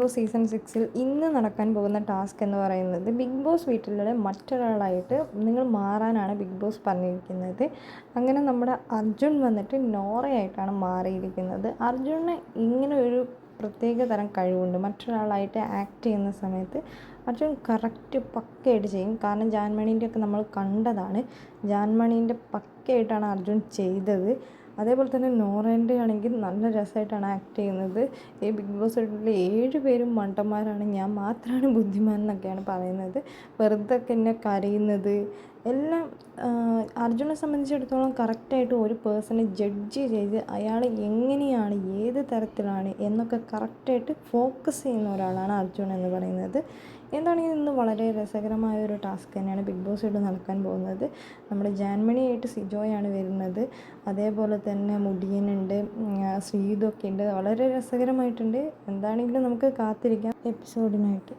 Boss season സിക്സിൽ ഇന്ന് നടക്കാൻ പോകുന്ന ടാസ്ക് എന്ന് പറയുന്നത് ബിഗ് ബോസ് വീട്ടിലുള്ള മറ്റൊരാളായിട്ട് നിങ്ങൾ മാറാനാണ് ബിഗ് ബോസ് പറഞ്ഞിരിക്കുന്നത്. അങ്ങനെ നമ്മുടെ അർജുൻ വന്നിട്ട് നോറയായിട്ടാണ് മാറിയിരിക്കുന്നത്. അർജുനെ ഇങ്ങനെ ഒരു പ്രത്യേക തരം കഴിവുണ്ട്. മറ്റൊരാളായിട്ട് ആക്ട് ചെയ്യുന്ന സമയത്ത് അർജുൻ കറക്റ്റ് പക്കയായിട്ട് ചെയ്യും. കാരണം ജാൻമണീന്റെ ഒക്കെ നമ്മൾ കണ്ടതാണ്. ജാൻമണീന്റെ പക്കയായിട്ടാണ് അർജുൻ ചെയ്തത്. അതേപോലെ തന്നെ നോറേന്റെ ആണെങ്കിൽ നല്ല രസമായിട്ടാണ് ആക്ട് ചെയ്യുന്നത്. ഈ ബിഗ് ബോസ് വീട്ടിലെ ഏഴ് പേരും മണ്ടന്മാരാണ്. ഞാൻ മാത്രമാണ് ബുദ്ധിമാൻ എന്നൊക്കെയാണ് പറയുന്നത്. വെറുതെ ഒക്കെ എന്നെ കരയുന്നത്. എല്ലാം അർജുനെ സംബന്ധിച്ചിടത്തോളം കറക്റ്റായിട്ട് ഒരു പേഴ്സണെ ജഡ്ജ് ചെയ്ത് അയാൾ എങ്ങനെയാണ് ഏത് തരത്തിലാണ് എന്നൊക്കെ കറക്റ്റായിട്ട് ഫോക്കസ് ചെയ്യുന്ന ഒരാളാണ് അർജുൻ എന്ന് പറയുന്നത്. എന്താണെങ്കിൽ ഇന്ന് വളരെ രസകരമായ ഒരു ടാസ്ക് തന്നെയാണ് ബിഗ് ബോസ് ഇട്ട് നടക്കാൻ പോകുന്നത്. നമ്മുടെ ജാൻമണിയായിട്ട് സിജോയാണ് വരുന്നത്. അതേപോലെ തന്നെ മുടിയനുണ്ട് ശ്രീതൊക്കെ ഉണ്ട്. വളരെ രസകരമായിട്ടുണ്ട്. എന്താണെങ്കിലും നമുക്ക് കാത്തിരിക്കാം. എപ്പിസോഡിനായിട്ട്.